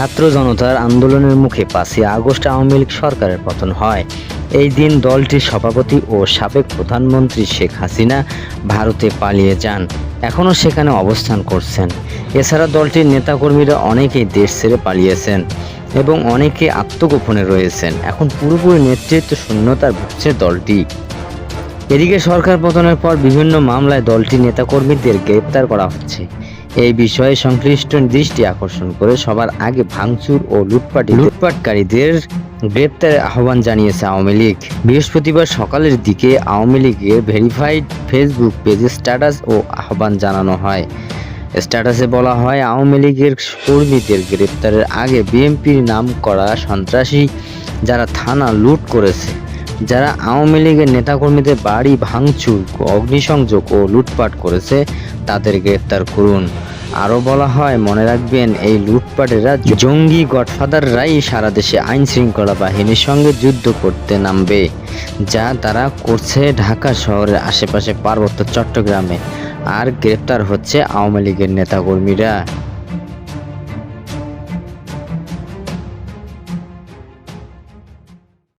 ছাত্র জনতার আন্দোলনের মুখে পাঁচই আগস্ট আওয়ামী লীগ সরকারের পতন হয়। এই দিন দলটির সভাপতি ও সাবেক প্রধানমন্ত্রী শেখ হাসিনা ভারতে পালিয়ে যান। এখনও সেখানে অবস্থান করছেন। এছাড়া দলটির নেতাকর্মীরা অনেকেই দেশ ছেড়ে পালিয়েছেন এবং অনেকে আত্মগোপনে রয়েছেন। এখন পুরোপুরি নেতৃত্ব শূন্যতার ভুগছে দলটি। এদিকে সরকার পতনের পর বিভিন্ন মামলায় দলটির নেতাকর্মীদের গ্রেপ্তার করা হচ্ছে। এই বিষয়ে সংশ্লিষ্ট দৃষ্টি আকর্ষণ করে সবার আগে ভাঙচুর ও লুটপাটি লুটপাটকারীদের গ্রেপ্তারের আহ্বান জানিয়েছে আওয়ামী লীগ। বৃহস্পতিবার সকালের দিকে আওয়ামী লীগের ভেরিফাইড ফেসবুক পেজে স্ট্যাটাস ও আহ্বান জানানো হয়। স্ট্যাটাসে বলা হয়, আওয়ামী লীগের কর্মীদের গ্রেপ্তারের আগে বিএনপির নাম করা সন্ত্রাসী যারা থানা লুট করেছে, যারা আওয়ামী লীগের নেতাকর্মীদের বাড়ি ভাঙচুর, অগ্নিসংযোগ ও লুটপাট করেছে তাদের গ্রেফতার করুন। আরও বলা হয়, মনে রাখবেন, এই লুটপাটেরা জঙ্গি গডফাদাররাই সারা দেশে আইন শৃঙ্খলা বাহিনীর সঙ্গে যুদ্ধ করতে নামবে, যা তারা করছে ঢাকা শহরের আশেপাশে পার্বত্য চট্টগ্রামে। আর গ্রেপ্তার হচ্ছে আওয়ামী লীগের নেতাকর্মীরা।